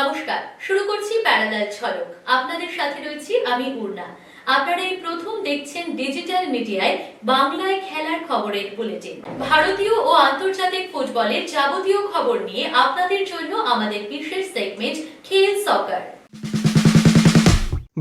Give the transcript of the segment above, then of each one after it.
নমস্কার, শুরু করছি প্যারালাল ঝলক আপনাদের সাথে রয়েছি আমি পূর্ণা আপনারা এই প্রথম দেখছেন ডিজিটাল মিডিয়ায় বাংলায় খেলার খবরের বুলেটিন। ভারতীয় ও আন্তর্জাতিক ফুটবলের যাবতীয় খবর নিয়ে আপনাদের জন্য আমাদের বিশেষ সেগমেন্ট খেল সকার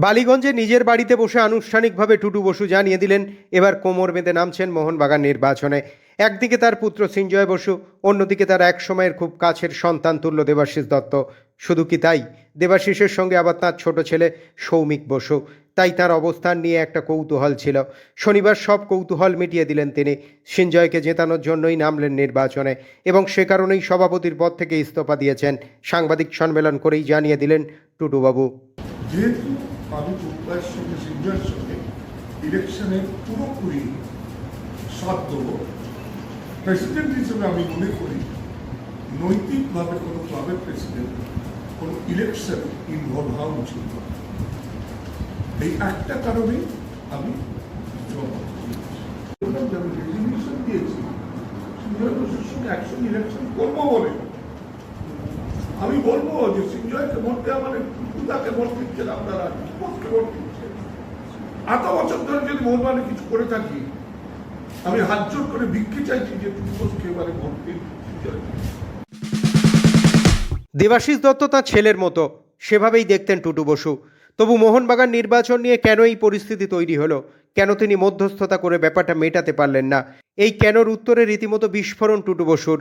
বালিগঞ্জে নিজের বাড়িতে বসে আনুষ্ঠানিকভাবে টুটু বসু জানিয়ে দিলেন, এবার কোমর বেঁধে নামছেন মোহনবাগান নির্বাচনে। একদিকে তার পুত্র সিঞ্জয় বসু, অন্যদিকে তার এক সময়ের খুব কাছের সন্তান তুল্য দেবাশিস দত্ত। শুধু কি তাই? দেবাশিসের সঙ্গে আবার তাঁর ছোট ছেলে সৌমিক বসু। তাই তার অবস্থান নিয়ে একটা কৌতূহল ছিল। শনিবার সব কৌতূহল মিটিয়ে দিলেন তিনি। সিঞ্জয়কে জেতানোর জন্যই নামলেন নির্বাচনে এবং সে কারণেই সভাপতির পদ থেকে ইস্তফা দিয়েছেন। সাংবাদিক সম্মেলন করেই জানিয়ে দিলেন টুটুবাবু। যেহেতু আমি ইলেকশনে পুরোপুরি প্রেসিডেন্ট হিসেবে আমি মনে করি নৈতিকভাবে কোনো ক্লাবের প্রেসিডেন্ট কোনো ইলেকশন ইনভলভ হওয়া উচিত নয়। এই একটা কারণেই আমি আমি সঙ্গে ইলেকশন করব আমি বলব যে সিঞ্জয়কে ভোট দেওয়া মানে টুকুদাকে ভোট দিচ্ছেন আপনারা টিপসকে ভোট দিচ্ছেন এত বছর ধরে যদি মোহনবাগানে কিছু করে থাকি আমি হাত জোর করে ভিক্ষে চাইছি যে টুকুসকে এবারে ভোট দিন দেবাশিস দত্ত তাঁর ছেলের মতো সেভাবেই দেখতেন টুটু বসু। তবু মোহনবাগান নির্বাচন নিয়ে কেন এই পরিস্থিতি তৈরি হলো? কেন তিনি মধ্যস্থতা করে ব্যাপারটা মেটাতে পারলেন না? এই কেনর উত্তরে রীতিমতো বিস্ফোরণ টুটু বসুর।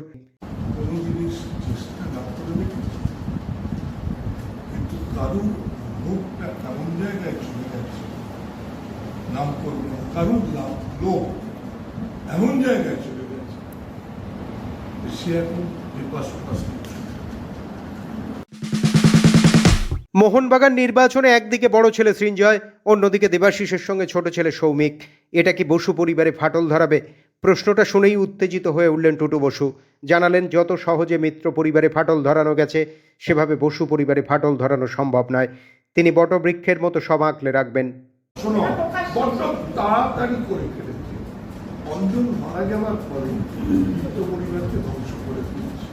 লাভ লোক এমন জায়গায় চলে গেছে। সে এখন প্রকাশ মোহনবাগান নির্বাচনে একদিকে বড় ছেলে সৃঞ্জয় অন্যদিকে দেবাশিসের সঙ্গে ছোট ছেলে সৌমিক। এটা কি বসু পরিবারে ফাটল ধরাবে? প্রশ্নটা শুনেই উত্তেজিত হয়ে উঠলেন টুটু বসু। জানালেন যত সহজে মিত্র পরিবারে ফাটল ধরানো গেছে সেভাবে বসু পরিবারে ফাটল ধরানো সম্ভব নয়। তিনি বটবৃক্ষের মতো সব আঁকলে রাখবেন তাড়াতাড়ি করে ফেলেছে মারা যাওয়ার পরে তো পরিবারকে ধ্বংস করে দিয়েছে।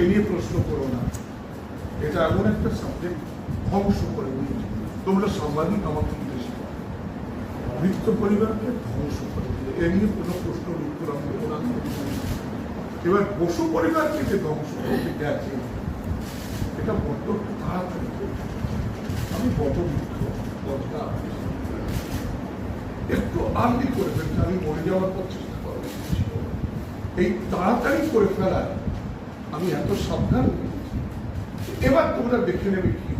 এ নিয়ে প্রশ্ন করো না। এটা এমন একটা সাবজেক্ট ধ্বংস করে দিয়েছে। তোমরা সাংবাদিক আমাকে জিজ্ঞেস করো। মৃত পরিবারকে ধ্বংস করে দিলে। এ নিয়ে কোনো প্রশ্নের উত্তর আমি প্রদান। এবার পশু পরিবারকে যে ধ্বংস করতে গেছে, এটা বড্ড তাড়াতাড়ি আমি বড় দুঃখ বড়টা একটু আর্লি করে ফেলছে আমি মরে যাওয়ার পর চেষ্টা করা উচিত ছিল। এই তাড়াতাড়ি করে ফেলায় আমি এত সাবধান এবার তোমরা দেখে নেবে কি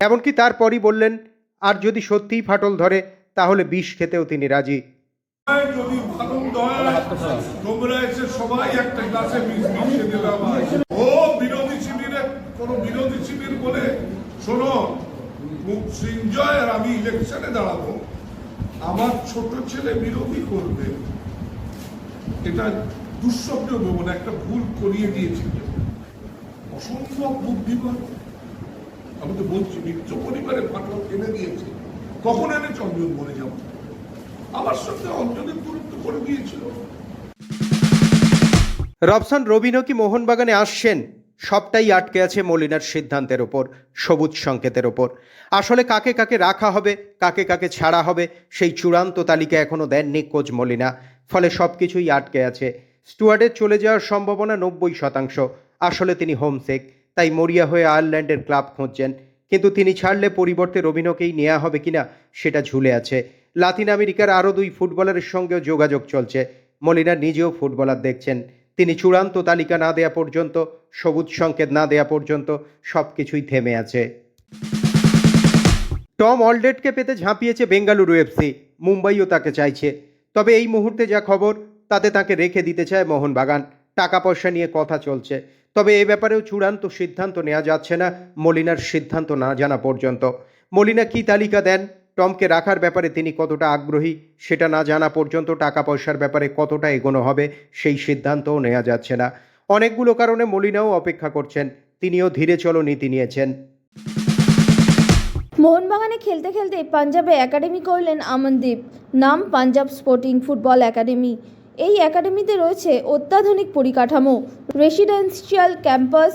এমনকি তারপরই বললেন আর যদি সত্যিই ফাটল ধরে তাহলে বিষ খেতেও তিনি রাজি যদি তোমরা এসে সবাই একটা গ্লাসে বিষ মিশিয়ে আমায়। ও বিরোধী শিবিরে কোন বিরোধী শিবির বলে শোনো মুখ সিঞ্জয় আর আমি ইলেকশনে দাঁড়াবো আমার ছোট ছেলে বিরোধী করবে। এটা দুঃস্বপ্ন ভেবো না একটা ভুল করিয়ে দিয়েছিল। অসম্ভব বুদ্ধিমান। আমি তো বলছি মিত্র পরিবারে পাঠক এনে দিয়েছে। কখন এনে চন্দ্রন মরে যাব? আমার সঙ্গে অঞ্জনের দূরত্ব করে দিয়েছিল। রবসান রবিনও কি মোহনবাগানে আসছেন? সবটাই আটকে আছে মলিনার সিদ্ধান্তের ওপর সবুজ সংকেতের ওপর আসলে কাকে কাকে রাখা হবে, কাকে কাকে ছাড়া হবে, সেই চূড়ান্ত তালিকা এখনও দেননি কোচ মলিনা। ফলে সব কিছুই আটকে আছে। স্টুয়ার্ডের চলে যাওয়ার সম্ভাবনা নব্বই শতাংশ। আসলে তিনি হোমসেক, তাই মরিয়া হয়ে আয়ারল্যান্ডের ক্লাব খুঁজছেন। কিন্তু তিনি ছাড়লে পরিবর্তে রবিনকেই নেওয়া হবে কিনা, সেটা ঝুলে আছে। লাতিন আমেরিকার আরও দুই ফুটবলারের সঙ্গেও যোগাযোগ চলছে। মলিনা নিজেও ফুটবলার দেখছেন। তিনি চূড়ান্ত তালিকা না দেয়া পর্যন্ত, সবুজ সংকেত না দেয়া পর্যন্ত সব কিছুই থেমে আছে। টম অলডেটকে পেতে ঝাঁপিয়েছে বেঙ্গালুরু এফসি মুম্বাইও তাকে চাইছে। তবে এই মুহূর্তে যা খবর, তাতে তাকে রেখে দিতে চায় মোহনবাগান। টাকা পয়সা নিয়ে কথা চলছে। তবে এ ব্যাপারেও চূড়ান্ত সিদ্ধান্ত নেওয়া যাচ্ছে না, মলিনার সিদ্ধান্ত না জানা পর্যন্ত। মলিনা কী তালিকা দেন? টমকে রাখার ব্যাপারে তিনি কতটা আগ্রহী, সেটা না জানা পর্যন্ত টাকা পয়সার ব্যাপারে কতটা এগোনো হবে, সেই সিদ্ধান্তও নেওয়া যাচ্ছে না। অনেকগুলো কারণে মলিনাও অপেক্ষা করছেন, তিনিও ধীরে চলো নীতি নিয়েছেন। মোহনবাগানে খেলতে খেলতে পাঞ্জাবে একাডেমি করলেন আমনদীপ, নাম পাঞ্জাব স্পোর্টিং ফুটবল একাডেমি। এই একাডেমিতে রয়েছে অত্যাধুনিক পরিকাঠামো, residential campus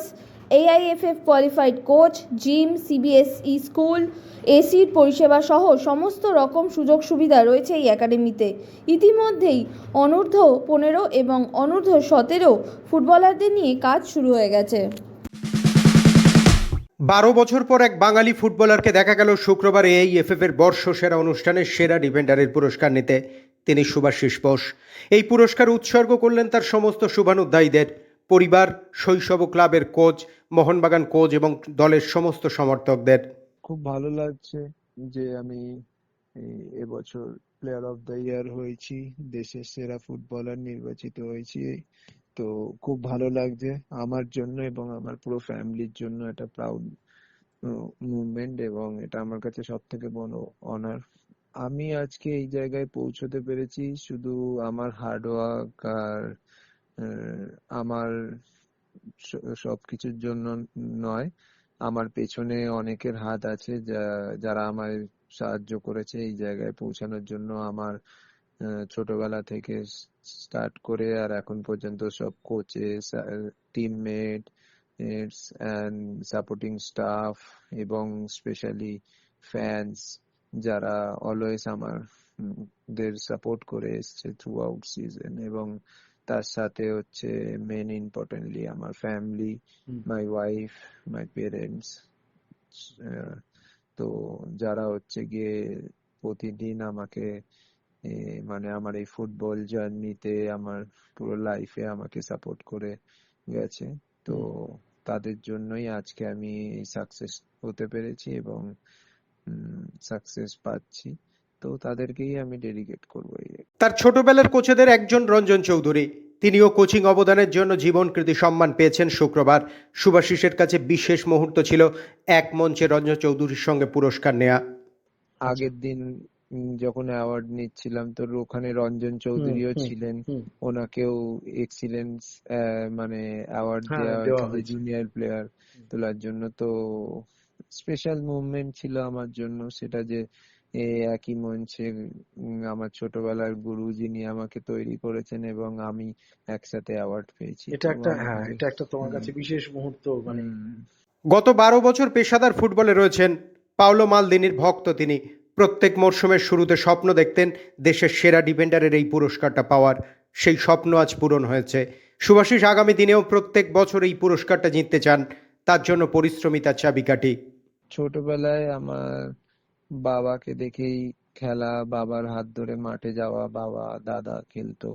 AIFF qualified coach gym CBSE school এসির পরিষেবা সহ সমস্ত রকম সুযোগ সুবিধা রয়েছে এই একাডেমিতে ইতিমধ্যেই অনূর্ধ্ব পনেরো এবং অনূর্ধ্ব সতেরো ফুটবলারদের নিয়ে কাজ শুরু হয়ে গেছে। বারো বছর পর এক বাঙালি ফুটবলারকে দেখা গেল শুক্রবার এআইএফএফ এর বর্ষ সেরা অনুষ্ঠানে সেরা ডিফেন্ডারের পুরস্কার নিতে। তিনি সুভাষিস বোস। এই পুরস্কার উৎসর্গ করলেন তার সমস্ত শুভানুধ্যায়ীদের। পরিবার, শৈশব ক্লাবের কোচ, মোহনবাগান কোচ এবং দলের সমস্ত সমর্থকদের। খুব ভালো লাগছে যে আমি এবছর প্লেয়ার অফ দ্য ইয়ার হয়েছি, দেশের সেরা ফুটবলার নির্বাচিত হয়েছি। তো খুব ভালো লাগছে আমার জন্য এবং আমার পুরো ফ্যামিলির জন্য এটা প্রাউড মুভমেন্ট এবং এটা আমার কাছে সব থেকে বড় অনার আমি আজকে এই জায়গায় পৌঁছতে পেরেছি, শুধু আমার হার্ডওয়ার্ক আর আমার সবকিছুর জন্য নয়। আমার পেছনে অনেকের হাত আছে যা, যারা আমায় সাহায্য করেছে এই জায়গায় পৌঁছানোর জন্য। আমার ছোটবেলা থেকে স্টার্ট করে আর এখন পর্যন্ত সব coaches teammate and supporting staff এবং স্পেশালি ফ্যান্স যারা অলওয়েজ আমার দের সাপোর্ট করে এসছে থ্রু আউট সিজন এবং তার সাথে হচ্ছে মেন ইম্পর্টেন্টলি আমার family my wife my parents তো যারা হচ্ছে গিয়ে প্রতিদিন আমাকে মানে আমার এই ফুটবল জার্নিতে আমার পুরো লাইফে আমাকে সাপোর্ট করে গেছে। তো তাদের জন্যই আজকে আমি সাকসেস হতে পেরেছি এবং সাকসেস পাচ্ছি। তো তাদেরকেই আমি ডেডিকেট করব এই তার ছোটবেলার কোচেদের একজন রঞ্জন চৌধুরী। তিনিও কোচিং অবদানের জন্য জীবনকৃতি সম্মান পেয়েছেন শুক্রবার। সুভাষিসের কাছে বিশেষ মুহূর্ত ছিল এক মঞ্চে রঞ্জন চৌধুরীর সঙ্গে পুরস্কার নেয়া। আগের দিন যখন অ্যাওয়ার্ড নিচ্ছিলাম তো ওখানে রঞ্জন চৌধুরীও ছিলেন। ওনাকেও এক্সিলেন্স মানে অ্যাওয়ার্ড দেওয়া হয়েছে। জুনিয়র প্লেয়ার তোলার জন্য। তো স্পেশাল মুভমেন্ট ছিল আমার জন্য সেটা যে এ একই মঞ্চে উম, আমার ছোটবেলার গুরু যিনি আমাকে তৈরি করেছেন এবং আমি একসাথে অ্যাওয়ার্ড পেয়েছি। এটা একটা হ্যাঁ এটা একটা তোমার কাছে বিশেষ মুহূর্ত মানে গত বারো বছর পেশাদার ফুটবলে রয়েছেন পাওলো মালদিনির ভক্ত তিনি। প্রত্যেক মরশুমের শুরুতে স্বপ্ন দেখতেন দেশের সেরা ডিফেন্ডারের এই পুরস্কারটা পাওয়ার। সেই স্বপ্ন আজ পূরণ হয়েছে। সুভাষিস আগামী দিনেও প্রত্যেক বছর এই পুরস্কারটা জিততে চান। তার জন্য পরিশ্রমী তার চাবিকাঠি। ছোটবেলায় আমার বাবাকে দেখেই খেলা বাবার হাত ধরে মাঠে যাওয়া বাবা দাদা খেলতো।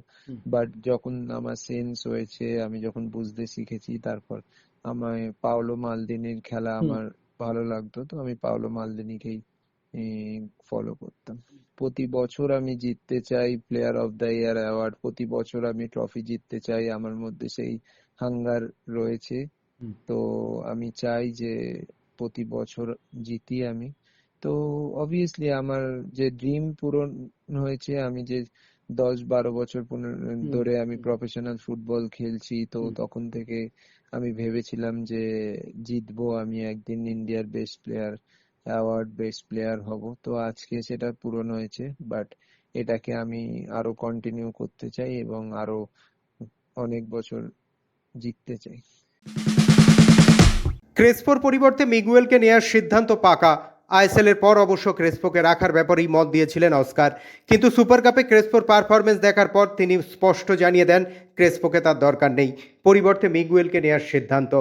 বাট যখন আমার সেন্স হয়েছে আমি যখন বুঝতে শিখেছি তারপর আমায় পাওলো মালদিনির খেলা আমার ভালো লাগতো তো আমি পাওলো মালদিনিকেই ফলো করতাম। প্রতি বছর আমি জিততে চাই player of the year award প্রতি বছর আমি ট্রফি জিততে চাই আমার মধ্যে সেই হাঙ্গার রয়েছে। তো আমি চাই যে প্রতি বছর জিতি আমি। তো অবভিয়াসলি আমার যে ড্রিম পূরণ হয়েছে আমি যে দশ বারো বছর পুনর- ধরে আমি প্রফেশনাল ফুটবল খেলছি তো তখন থেকে আমি ভেবেছিলাম যে জিতবো আমি একদিন ইন্ডিয়ার best player award best player হব। তো আজকে সেটা পূরণ হয়েছে বাট এটাকে আমি আরও কন্টিনিউ করতে চাই এবং আরও অনেক বছর জিততে চাই। ক্রেসপোর পরিবর্তে মিগুয়েলকে নেওয়ার সিদ্ধান্ত পাকা। আইএসএল এর পর অবশ্য ক্রেসপোকে রাখার ব্যাপারেই মত দিয়েছিলেন অস্কার। কিন্তু সুপার কাপে ক্রেসপোর পারফরমেন্স দেখার পর তিনি স্পষ্ট জানিয়ে দেন, ক্রেসপোকে তার দরকার নেই। পরিবর্তে মিগুয়েলকে নেওয়ার সিদ্ধান্ত।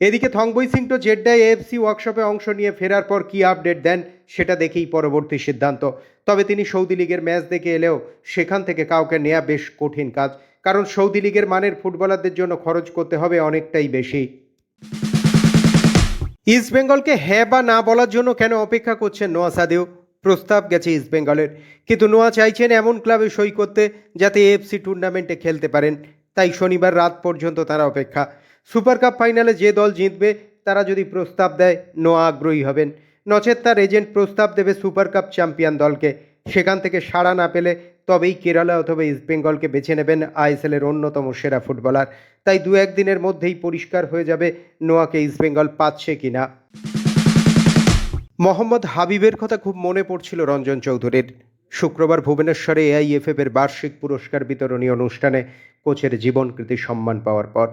এদিকে থংবই সিং তো জেড্ডায় এএফসি ওয়ার্কশপে অংশ নিয়ে ফেরার পর কী আপডেট দেন, সেটা দেখেই পরবর্তী সিদ্ধান্ত। তবে তিনি সৌদি লীগের ম্যাচ দেখে এলেও সেখান থেকে কাউকে নেওয়া বেশ কঠিন কাজ। কারণ সৌদি লীগের মানের ফুটবলারদের জন্য খরচ করতে হবে অনেকটাই বেশি। ইস্টবেঙ্গলকে হ্যাঁ বা না বলার জন্য কেন অপেক্ষা করছেন নোয়া সাদেও? প্রস্তাব গেছে ইস্টবেঙ্গলের কিন্তু নোয়া চাইছেন এমন ক্লাবে সই করতে যাতে এফসি টুর্নামেন্টে খেলতে পারেন। তাই শনিবার রাত পর্যন্ত তারা অপেক্ষা। সুপার কাপ ফাইনালে যে দল জিতবে, তারা যদি প্রস্তাব দেয়, নোয়া আগ্রহী হবেন। নচেত তার এজেন্ট প্রস্তাব দেবে সুপার কাপ চ্যাম্পিয়ন দলকে। সেখান থেকে সাড়া না পেলে তবেই কেরালা অথবা ইস্টবেঙ্গলকে বেছে নেবেন আইএসএলের অন্যতম সেরা ফুটবলার। তাই দু একদিনের মধ্যেই পরিষ্কার হয়ে যাবে নোয়াকে ইস্টবেঙ্গল পাচ্ছে কিনা। মোহাম্মদ হাবিবের কথা খুব মনে পড়ছিল রঞ্জন চৌধুরীর। শুক্রবার ভুবনেশ্বরে এআইএফএফ এর বার্ষিক পুরস্কার বিতরণী অনুষ্ঠানে কোচের জীবনকৃতি সম্মান পাওয়ার পর।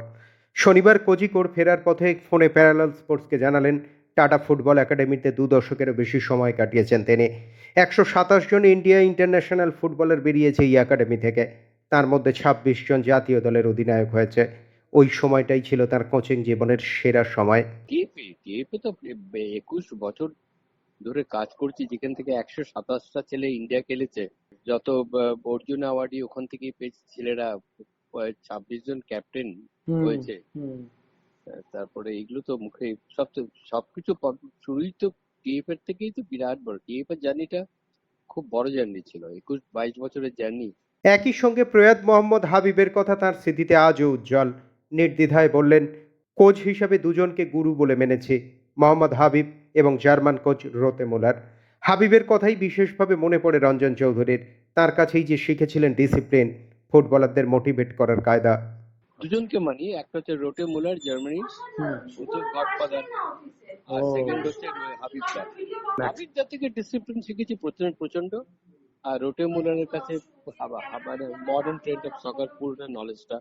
শনিবার কোজিকোর ফেরার পথে ফোনে প্যারালাল স্পোর্টসকে জানালেন, টাটা ফুটবল একাডেমিতে দু দশকেরও বেশি সময় কাটিয়েছেন তিনি। একশো সাতাশ জন ইন্ডিয়া ইন্টারন্যাশনাল ফুটবলার বেরিয়েছে এই একাডেমি থেকে। তার মধ্যে ছাব্বিশ জন জাতীয় দলের অধিনায়ক হয়েছে। ওই সময়টাই ছিল তার কোচিং জীবনের সেরা সময়। টিএপি টিএপি তো একুশ বছর ধরে কাজ করছি যেখান থেকে একশো সাতাশটা ছেলে ইন্ডিয়া খেলেছে। যত অর্জুন অ্যাওয়ার্ডই ওখান থেকেই পেয়েছে ছেলেরা। ছাব্বিশ জন ক্যাপ্টেন হয়েছে। তারপরে এগুলো তো মুখে সব তো সবকিছু শুরুই তো টিএফ এর থেকেই তো বিরাট বড়। টিএফ এর জার্নিটা খুব বড় জার্নি ছিল। একুশ বাইশ বছরের জার্নি একই সঙ্গে প্রয়াত মোহাম্মদ হাবিবের কথা তার স্মৃতিতে আজও উজ্জ্বল। নির্দ্বিধায় বললেন কোচ হিসাবে দুজনকে গুরু বলে মেনেছি মোহাম্মদ হাবিব এবং জার্মান কোচ রোতে মোলার। হাবিবের কথাই বিশেষভাবে মনে পড়ে রঞ্জন চৌধুরীর। তার কাছেই যে শিখেছিলেন ডিসিপ্লিন ফুটবলারদের মোটিভেট করার কায়দা। দুজনকে মানি একটা হচ্ছে রোটে মুলার জার্মানি গডফাদার। আর সেকেন্ড হচ্ছে হাবিব দা হাবিব দা থেকে ডিসিপ্লিন শিখেছি প্রচণ্ড প্রচণ্ড। আর রোটে মুলারের কাছে মানে মডার্ন ট্রেন্ড অফ সকার পুরো নলেজটা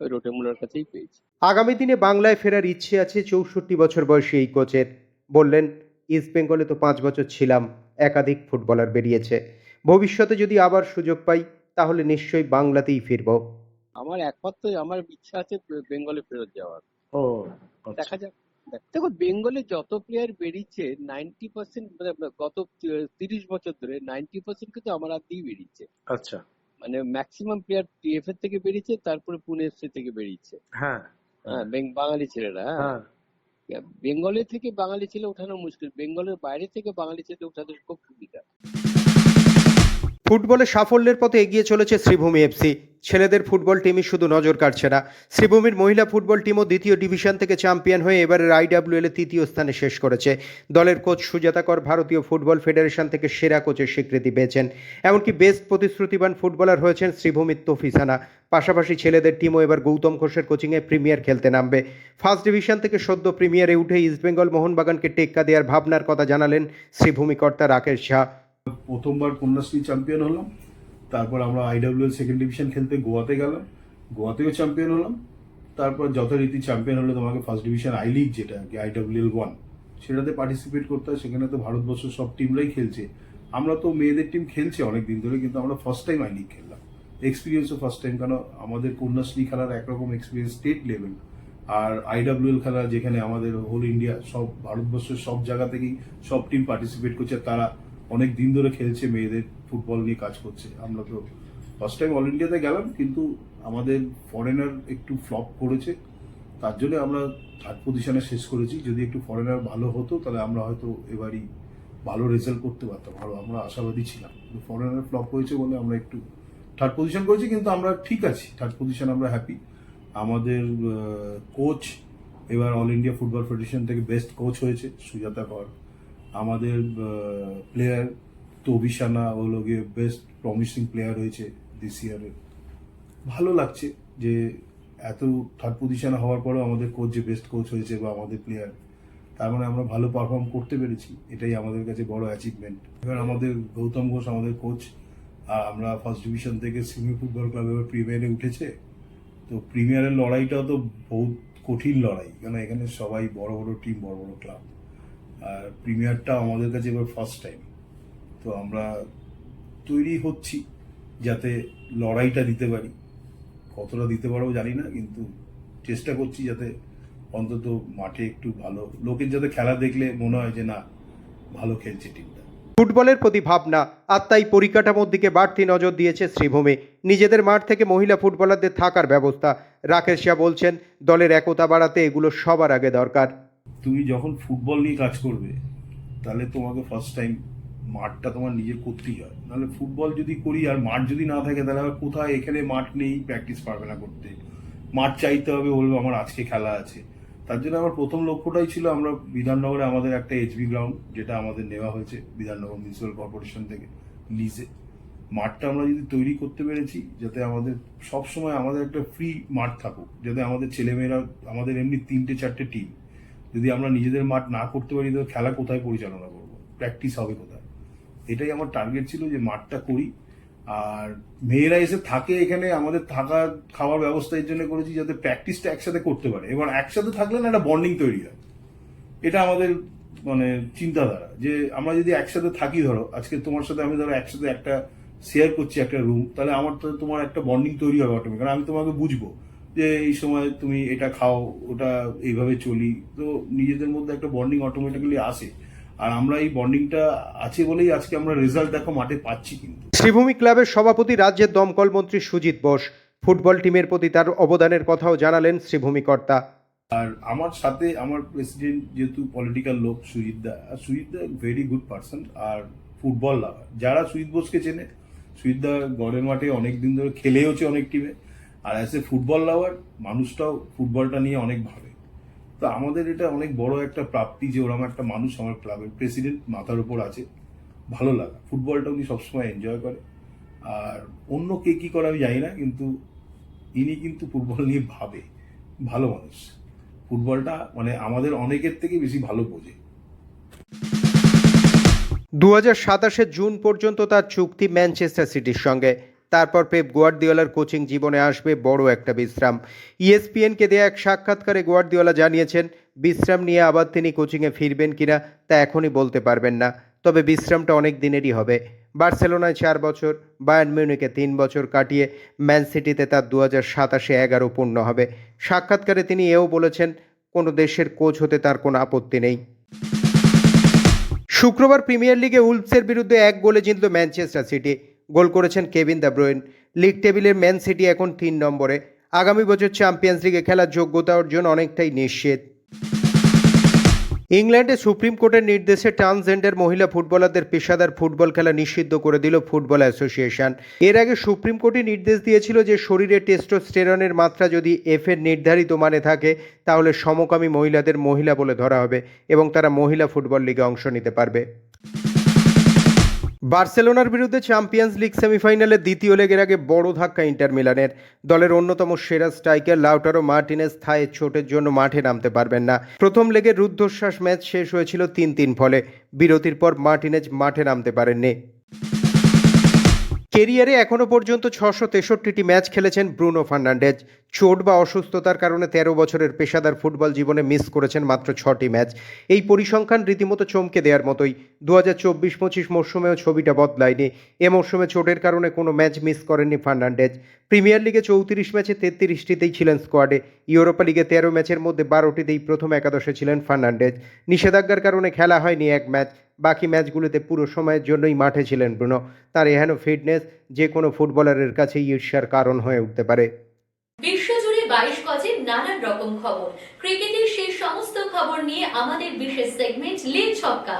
রোটে মুলার কাছেই পেয়েছি। আগামী দিনে বাংলায় ফেরার ইচ্ছে আছে চৌষট্টি বছর বয়সী এই কোচের। বললেন ইস্ট বেঙ্গলে তো পাঁচ বছর ছিলাম একাধিক ফুটবলার বেরিয়েছে। ভবিষ্যতে যদি আবার সুযোগ পাই তাহলে নিশ্চয়ই বাংলাতেই ফিরবো। আমার একমাত্র আমার ইচ্ছা আছে বেঙ্গলে ফেরত যাওয়ার। ও দেখা যাক। দেখ- দেখো বেঙ্গলে যত প্লেয়ার বেরিয়েছে নাইনটি পার্সেন্ট মানে গত তিরিশ বছর ধরে নাইনটি পার্সেন্ট কিন্তু আমার হাত বেরিয়েছে। আচ্ছা। মানে ম্যাক্সিমাম প্লেয়ার টিএফ এর থেকে বেরিয়েছে তারপরে পুনে এফসি থেকে বেরিয়েছে। হ্যাঁ। হ্যাঁ বাঙালি ছেলেরা হ্যাঁ। হ্যাঁ। বেঙ্গলের থেকে বাঙালি ছেলে ওঠানো মুশকিল বেঙ্গলের বাইরে থেকে বাঙালি ছেলে ওঠানো খুব সুবিধা ফুটবলে সাফল্যের পথে এগিয়ে চলেছে শ্রীভূমি এফসি। ছেলেদের ফুটবল টিমই শুধু নজর কাটছে না। শ্রীভূমির মহিলা ফুটবল টিমও দ্বিতীয় ডিভিশন থেকে চ্যাম্পিয়ন হয়ে এবারের আইডাব্লিউএল তৃতীয় স্থানে শেষ করেছে। দলের কোচ সুজাতা কর ভারতীয় ফুটবল ফেডারেশন থেকে সেরা কোচের স্বীকৃতি পেয়েছেন। এমনকি বেস্ট প্রতিশ্রুতিবান ফুটবলার হয়েছেন শ্রীভূমির তফিসানা পাশাপাশি ছেলেদের টিমও এবার গৌতম ঘোষের কোচিংয়ে প্রিমিয়ার খেলতে নামবে। ফার্স্ট ডিভিশন থেকে সদ্য প্রিমিয়ারে উঠে ইস্টবেঙ্গল মোহনবাগানকে টেক্কা দেওয়ার ভাবনার কথা জানালেন শ্রীভূমি কর্তা রাকেশ ঝা। প্রথমবার কন্যাশ্রী চ্যাম্পিয়ন হলাম। তারপর আমরা আইডাব্লিউএল সেকেন্ড ডিভিশন খেলতে গোয়াতে গেলাম। গোয়াতেও চ্যাম্পিয়ন হলাম। তারপর যথারীতি চ্যাম্পিয়ন হলে তোমাকে ফার্স্ট ডিভিশন আই লিগ যেটা কি আইডাব্লিউএল ওয়ান সেটাতে পার্টিসিপেট করতে হয়। সেখানে তো ভারতবর্ষের সব টিমরাই খেলছে। আমরা তো মেয়েদের টিম খেলছে অনেক দিন ধরে, কিন্তু আমরা ফার্স্ট টাইম আই লিগ খেললাম। এক্সপিরিয়েন্সও ফার্স্ট টাইম কেন আমাদের কন্যাশ্রী খেলার একরকম এক্সপিরিয়েন্স স্টেট লেভেল আর আইডাব্লিউএল খেলা যেখানে আমাদের হোল ইন্ডিয়া সব ভারতবর্ষের সব জায়গা থেকেই সব টিম পার্টিসিপেট করছে। তারা অনেক দিন ধরে খেলছে, মেয়েদের ফুটবল নিয়ে কাজ করছে। আমরা তো ফার্স্ট টাইম অল ইন্ডিয়াতে গেলাম, কিন্তু আমাদের ফরেনার একটু ফ্লপ করেছে। তার জন্য আমরা থার্ড পজিশনে শেষ করেছি। যদি একটু ফরেনার ভালো হতো, তাহলে আমরা হয়তো এবারই ভালো রেজাল্ট করতে পারতাম। আরও আমরা আশাবাদী ছিলাম। কিন্তু ফরেনার ফ্লপ হয়েছে বলে আমরা একটু থার্ড পজিশন করেছি, কিন্তু আমরা ঠিক আছি। থার্ড পজিশন আমরা হ্যাপি আমাদের কোচ এবার অল ইন্ডিয়া ফুটবল ফেডারেশন থেকে বেস্ট কোচ হয়েছে, সুজাতা কর। আমাদের প্লেয়ার তবিশানা হলো গিয়ে বেস্ট প্রমিসিং প্লেয়ার হয়েছে দিস ইয়ারে ভালো লাগছে যে এত থার্ড পজিশনে হওয়ার পরেও আমাদের কোচ যে বেস্ট কোচ হয়েছে বা আমাদের প্লেয়ার তার মানে আমরা ভালো পারফর্ম করতে পেরেছি, এটাই আমাদের কাছে বড় অ্যাচিভমেন্ট এবার আমাদের গৌতম ঘোষ, আমাদের কোচ আর আমরা ফার্স্ট ডিভিশন থেকে সিমি ফুটবল ক্লাব এবার প্রিমিয়ারে উঠেছে। তো প্রিমিয়ারের লড়াইটাও তো বহুত কঠিন লড়াই, কেন এখানে সবাই বড় বড় টিম বড় বড় ক্লাব আর প্রিমিয়ারটা আমাদের কাছে এবার ফার্স্ট টাইম তো আমরা তৈরি হচ্ছি যাতে লড়াইটা দিতে পারি। কতটা দিতে পারব জানি না, কিন্তু চেষ্টা করছি যাতে অন্তত মাঠে একটু ভালো লোকের যাতে খেলা দেখলে মনে হয় যে না, ভালো খেলছে টিমটা ফুটবলের প্রতি ভাবনা, আর তাই পরিকাঠামোর দিকে বাড়তি নজর দিয়েছে শ্রীভূমি। নিজেদের মাঠ থেকে মহিলা ফুটবলারদের থাকার ব্যবস্থা। রাকেশ শাহ বলছেন, দলের একতা বাড়াতে এগুলো সবার আগে দরকার। তুমি যখন ফুটবল নিয়ে কাজ করবে, তাহলে তোমাকে ফার্স্ট টাইম মাঠটা তোমার নিজের করতেই হয়। নাহলে ফুটবল যদি করি আর মাঠ যদি না থাকে, তাহলে আবার কোথায়? এখানে মাঠ নেই প্র্যাকটিস পারবে না করতে। মাঠ চাইতে হবে, বলবে আমার আজকে খেলা আছে। তার জন্য আমার প্রথম লক্ষ্যটাই ছিল, আমরা বিধাননগরে আমাদের একটা এইচবি গ্রাউন্ড যেটা আমাদের নেওয়া হয়েছে বিধাননগর মিউনিসিপ্যাল কর্পোরেশন থেকে লিজে মাঠটা আমরা যদি তৈরি করতে পেরেছি, যাতে আমাদের সব সময় আমাদের একটা ফ্রি মাঠ থাকুক, যাতে আমাদের ছেলেমেয়েরা, আমাদের এমনি তিনটে, চারটে টিম যদি আমরা নিজেদের মাঠ না করতে পারি, তো খেলা কোথায় পরিচালনা করব? প্র্যাকটিস হবে কোথায়? এটাই আমার টার্গেট ছিল যে মাঠটা করি। আর মেয়েরা এসে থাকে এখানে, আমাদের থাকা, খাওয়ার ব্যবস্থা এর জন্য করেছি যাতে প্র্যাকটিসটা একসাথে করতে পারে। এবার একসাথে থাকলে না একটা বন্ডিং তৈরি হয়। এটা আমাদের মানে চিন্তাধারা। যে আমরা যদি একসাথে থাকি ধরো, আজকে তোমার সাথে আমি ধরো একসাথে একটা শেয়ার করছি একটা রুম তাহলে আমার তো তোমার একটা বন্ডিং তৈরি হবে অটোমেটিক কারণ আমি তোমাকে বুঝব। যে এই সময় তুমি এটা খাও ওটা এইভাবে চলি। তো নিজেদের মধ্যে একটা বন্ডিং অটোমেটিক্যালি আসে। আর আমরা এই বন্ডিংটা আছে বলেই আজকে আমরা রেজাল্ট দেখো মাঠে পাচ্ছি কিন্তু। শ্রীভূমি ক্লাবের সভাপতি রাজ্যের দমকল মন্ত্রী সুজিত বোস। ফুটবল টিমের প্রতি তার অবদানের কথাও জানালেন শ্রীভূমি কর্তা। আর আমার সাথে আমার প্রেসিডেন্ট যেহেতু পলিটিক্যাল লোক সুজিত দা আর Sujit da very good person আর ফুটবল লাভার যারা সুজিত বোসকে চেনে সুজিত দা গড়ের মাঠে অনেক দিন ধরে খেলেওছে অনেক টিমে আর অ্যাজ এ ফুটবল লাভার মানুষটাও ফুটবলটা নিয়ে অনেক ভাবে। তো আমাদের এটা অনেক বড় একটা প্রাপ্তি যে ওরকম একটা মানুষ আমার ক্লাবের প্রেসিডেন্ট মাথার উপর আছে। ভালো লাগা। ফুটবলটা উনি সবসময় এনজয় করে। আর অন্য কে কি করে আমি জানি না, কিন্তু ইনি কিন্তু ফুটবল নিয়ে ভাবে। ভালো মানুষ। ফুটবলটা মানে আমাদের অনেকের থেকে বেশি ভালো বোঝে। দু হাজার জুন পর্যন্ত তার চুক্তি ম্যানচেস্টার সিটির সঙ্গে। তারপর পেপ গোয়ার্দিওলার কোচিং জীবনে আসবে বড় একটা বিশ্রাম। ইএসপিএনকে দেয়া এক সাক্ষাৎকারে গোয়ার্দিওলা জানিয়েছেন, বিশ্রাম নিয়ে আবার তিনি কোচিংয়ে ফিরবেন কিনা তা এখনই বলতে পারবেন না। তবে বিশ্রামটা অনেক দিনেরই হবে। বার্সেলোনায় চার বছর, বায়ার্ন মিউনিকে তিন বছর কাটিয়ে ম্যান সিটিতে তার দু হাজার সাতাশে এগারো পূর্ণ হবে। সাক্ষাৎকারে তিনি এও বলেছেন, কোনো দেশের কোচ হতে তার কোনো আপত্তি নেই। শুক্রবার প্রিমিয়ার লিগে উলফসের বিরুদ্ধে এক গোলে জিতল ম্যানচেস্টার সিটি। গোল করেছেন কেভিন দ্য ব্রুইন। লিগ টেবিলের ম্যান সিটি এখন তিন নম্বরে। আগামী বছর চ্যাম্পিয়ন্স লিগে খেলার যোগ্যতা অর্জন অনেকটাই নিশ্চিত। ইংল্যান্ডে সুপ্রিম কোর্টের নির্দেশে ট্রান্সজেন্ডার মহিলা ফুটবলারদের পেশাদার ফুটবল খেলা নিষিদ্ধ করে দিল ফুটবল অ্যাসোসিয়েশন। এর আগে সুপ্রিম কোর্টই নির্দেশ দিয়েছিল যে শরীরে টেস্টোস্টেরনের মাত্রা যদি এফ এর নির্ধারিত মানে থাকে, তাহলে সমকামী মহিলাদের মহিলা বলে ধরা হবে এবং তারা মহিলা ফুটবল লিগে অংশ নিতে পারবে। বার্সেলোনার বিরুদ্ধে চ্যাম্পিয়ন্স লিগ সেমিফাইনালে দ্বিতীয় লেগের আগে বড় ধাক্কা ইন্টার মিলানের। দলের অন্যতম সেরা স্ট্রাইকার লাউটারো মার্টিনেস থায়ে চোটের জন্য মাঠে নামতে পারবেন না। প্রথম লেগের রুদ্ধশ্বাস ম্যাচ শেষ হয়েছিল তিন তিন ফলে। বিরতির পর মার্টিনেজ মাঠে নামতে পারেননি। কেরিয়ারে এখনও পর্যন্ত ছশো তেষট্টিটি ম্যাচ খেলেছেন ব্রুনো ফার্নান্ডেজ। চোট বা অসুস্থতার কারণে তেরো বছরের পেশাদার ফুটবল জীবনে মিস করেছেন মাত্র ছটি ম্যাচ। এই পরিসংখ্যান রীতিমতো চমকে দেওয়ার মতোই দু হাজার চব্বিশ পঁচিশ মরশুমেও ছবিটা বদলায়নি। এ মরশুমে চোটের কারণে কোনো ম্যাচ মিস করেননি ফার্নান্ডেজ। প্রিমিয়ার লিগে চৌত্রিশ ম্যাচে তেত্রিশটিতেই ছিলেন স্কোয়াডে। ইউরোপা লিগে তেরো ম্যাচের মধ্যে বারোটিতেই প্রথম একাদশে ছিলেন ফার্নান্ডেজ। নিষেধাজ্ঞার কারণে খেলা হয়নি এক ম্যাচ। বাকি ম্যাচগুলোতে পুরো সময়ের জন্যই মাঠে ছিলেন ব্রুনো। তার এহেন ফিটনেস যে কোনো ফুটবলারের কাছে ঈর্ষার কারণ হয়ে উঠতে পারে। বিশ্বজুড়ে বাইশ গজে নানান রকম খবর। ক্রিকেটের সেই সমস্ত খবর নিয়ে আমাদের বিশেষ সেগমেন্ট লিগ ছক্কা।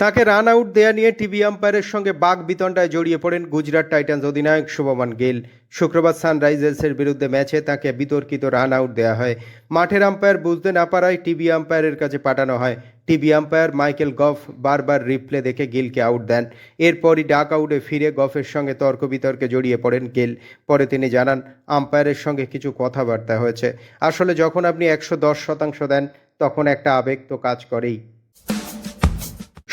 তাকে রান আউট দেয়া নিয়ে টিভি আম্পায়ারের সঙ্গে বাঘ বিতণ্ডায় জড়িয়ে পড়েন গুজরাট টাইটান্স অধিনায়ক শুভমান গিল। শুক্রবার সানরাইজার্সের বিরুদ্ধে ম্যাচে তাকে বিতর্কিত রান আউট দেওয়া হয়। মাঠের আম্পায়ার বুঝতে না পারায় টিভি আম্পায়ারের কাছে পাঠানো হয়। টিভি আম্পায়ার মাইকেল গফ বারবার রিপ্লে দেখে গিলকে আউট দেন। এরপরই ডাক আউটে ফিরে গফের সঙ্গে তর্ক বিতর্কে জড়িয়ে পড়েন গিল। পরে তিনি জানান, আম্পায়ারের সঙ্গে কিছু কথাবার্তা হয়েছে। আসলে যখন আপনি একশো দশ শতাংশ দেন, তখন একটা আবেগ তো কাজ করেই।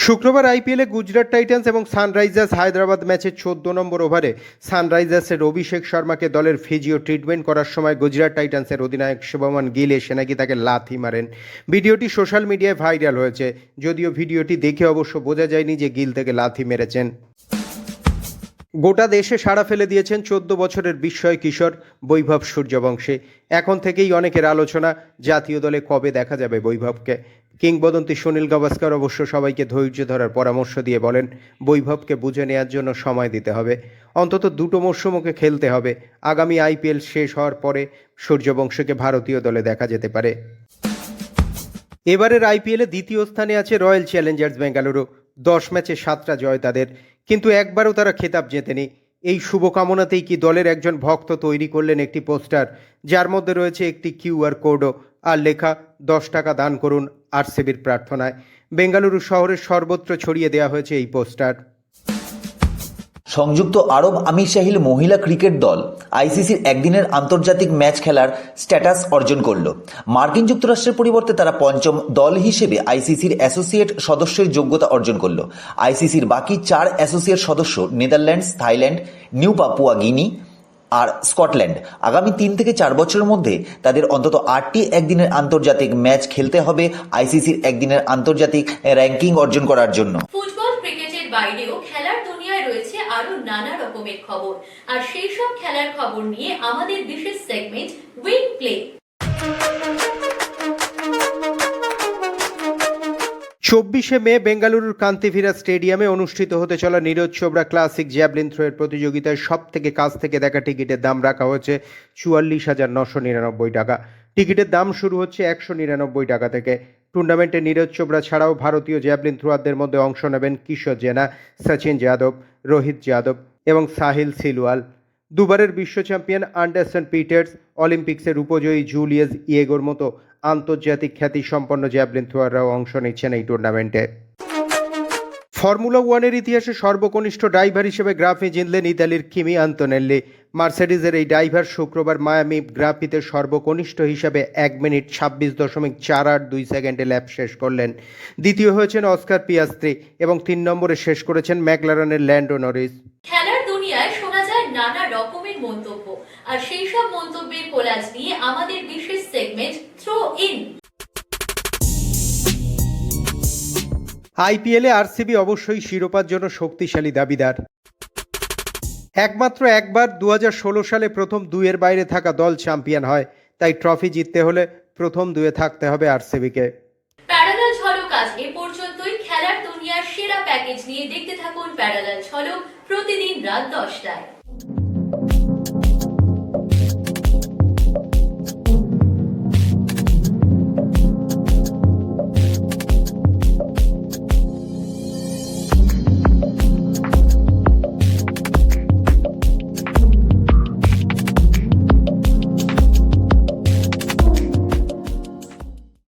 শুক্রবার আইপিএলে গুজরাট টাইটান্স এবং সানরাইজার্স হায়দ্রাবাদ ম্যাচের চোদ্দ নম্বর ওভারে সানরাইজার্সের অভিষেক শর্মাকে দলের ফিজিও ট্রিটমেন্ট করার সময় গুজরাট টাইটান্সের অধিনায়ক শুভমান গিল এসে নাকি তাকে লাথি মারেন। ভিডিওটি সোশ্যাল মিডিয়ায় ভাইরাল হয়েছে, যদিও ভিডিওটি দেখে অবশ্য বোঝা যায়নি যে গিল থেকে লাথি মেরেছেন। গোটা দেশে সাড়া ফেলে দিয়েছেন চোদ্দ বছরের বিস্ময় কিশোর বৈভব সূর্যবংশী। এখন থেকেই অনেকের আলোচনা, জাতীয় দলে কবে দেখা যাবে বৈভবকে? কিংবদন্তি সুনীল গাভাস্কর অবশ্য সবাইকে ধৈর্য ধরার পরামর্শ দিয়ে বলেন, বৈভবকে বুঝে নেওয়ার জন্য সময় দিতে হবে। অন্তত দুটো মরশুম খেলতে হবে। আগামী আইপিএল শেষ হওয়ার পরে সূর্যবংশকে ভারতীয় দলে দেখা যেতে পারে। এবারের আইপিএলে দ্বিতীয় স্থানে আছে রয়্যাল চ্যালেঞ্জার্স বেঙ্গালুরু। দশ ম্যাচে সাতটা জয় তাদের। কিন্তু একবারও তারা খেতাব জেতেনি। এই শুভকামনাতেই কি দলের একজন ভক্ত তৈরি করলেন একটি পোস্টার? যার মধ্যে রয়েছে একটি কিউআর কোডও। আর লেখা, দশ টাকা দান করুন আরসিবির প্রার্থনায়। বেঙ্গালুরু শহরের সর্বত্র ছড়িয়ে দেওয়া হয়েছে এই পোস্টার। সংযুক্ত আরব আমিরশাহিল মহিলা ক্রিকেট দল আইসিসির একদিনের আন্তর্জাতিক ম্যাচ খেলার স্ট্যাটাস অর্জন করল। মার্কিন যুক্তরাষ্ট্রের পরিবর্তে তারা পঞ্চম দল হিসেবে আইসিসির অ্যাসোসিয়েট সদস্যের যোগ্যতা অর্জন করল। আইসিসির বাকি চার অ্যাসোসিয়েট সদস্য Netherlands, Thailand, New Papua Guinea আর স্কটল্যান্ড। আগামী তিন থেকে চার বছরের মধ্যে তাদের অন্তত আটটি একদিনের আন্তর্জাতিক ম্যাচ খেলতে হবে আইসিসির একদিনের আন্তর্জাতিক র্যাঙ্কিং অর্জন করার জন্য। ফুটবল, ক্রিকেটের বাইরেও খেলার দুনিয়ায় রয়েছে আরও নানা রকমের খবর। আর সেই সব খেলার খবর নিয়ে আমাদের বিশেষ সেগমেন্ট প্লে চব্বিশে মে বেঙ্গালুরুর কান্তিভিরা স্টেডিয়ামে অনুষ্ঠিত হতে চলা নীরজ চোপড়া ক্লাসিক জ্যাভলিন থ্রোয়ের প্রতিযোগিতায় সব থেকে কাছ থেকে দেখা টিকিটের দাম রাখা হয়েছে চুয়াল্লিশ হাজার নশো নিরানব্বই টাকা। টিকিটের দাম শুরু হচ্ছে একশো নিরানব্বই টাকা থেকে। টুর্নামেন্টে নীরজ চোপড়া ছাড়াও ভারতীয় জ্যাভলিন থ্রোয়ারদের মধ্যে অংশ নেবেন কিশোর জেনা, সচিন যাদব, রোহিত যাদব এবং সাহিল সিলওয়াল। দুবারের বিশ্ব চ্যাম্পিয়ন আন্ডারসন পিটার্স অলিম্পিক্সের উপজয়ী জুলিয়াস ইয়েগোর মতো আন্তর্জাতিক খ্যাতিসম্পন্ন জ্যাভলিন থ্রোয়াররাও অংশ নিচ্ছেন এই টুর্নামেন্টে। ফর্মুলা ওয়ানের ইতিহাসে সর্বকনিষ্ঠ ড্রাইভার হিসেবে গ্রাফি জিনলেন ইতালির কিমি আন্তোনেল্লি। মার্সেডিজের এই ড্রাইভার শুক্রবার মায়ামি গ্রাফিতে সর্বকনিষ্ঠ হিসাবে এক মিনিট ছাব্বিশ দশমিক চার আট দুই সেকেন্ডে ল্যাপ শেষ করলেন। দ্বিতীয় হয়েছেন অস্কার পিয়াস্ত্রি এবং তিন নম্বরে শেষ করেছেন ম্যাকলারনের ল্যান্ডো নরিস খেলার দুনিয়ায় শোনা যায় নানা রকমের মন্তব্য আর সেই সব মন্তব্যের কোলাজ নিয়ে আমাদের বিশেষ সেগমেন্ট থ্রো ইন আইপিএলে আরসিবি অবশ্যই শিরোপার জন্য শক্তিশালী দাবিদার। একমাত্র একবার দু হাজার ষোলো সালে প্রথম দুইয়ের বাইরে থাকা দল চ্যাম্পিয়ন হয় তাই ট্রফি জিততে হলে প্রথম দুয়ে থাকতে হবে আরসিবিকে। প্যারালাল ঝলক আজ এ পর্যন্তই। খেলার দুনিয়ার সেরা প্যাকেজ নিয়ে দেখতে থাকুন প্যারালাল ঝলক প্রতিদিন রাত দশটায়।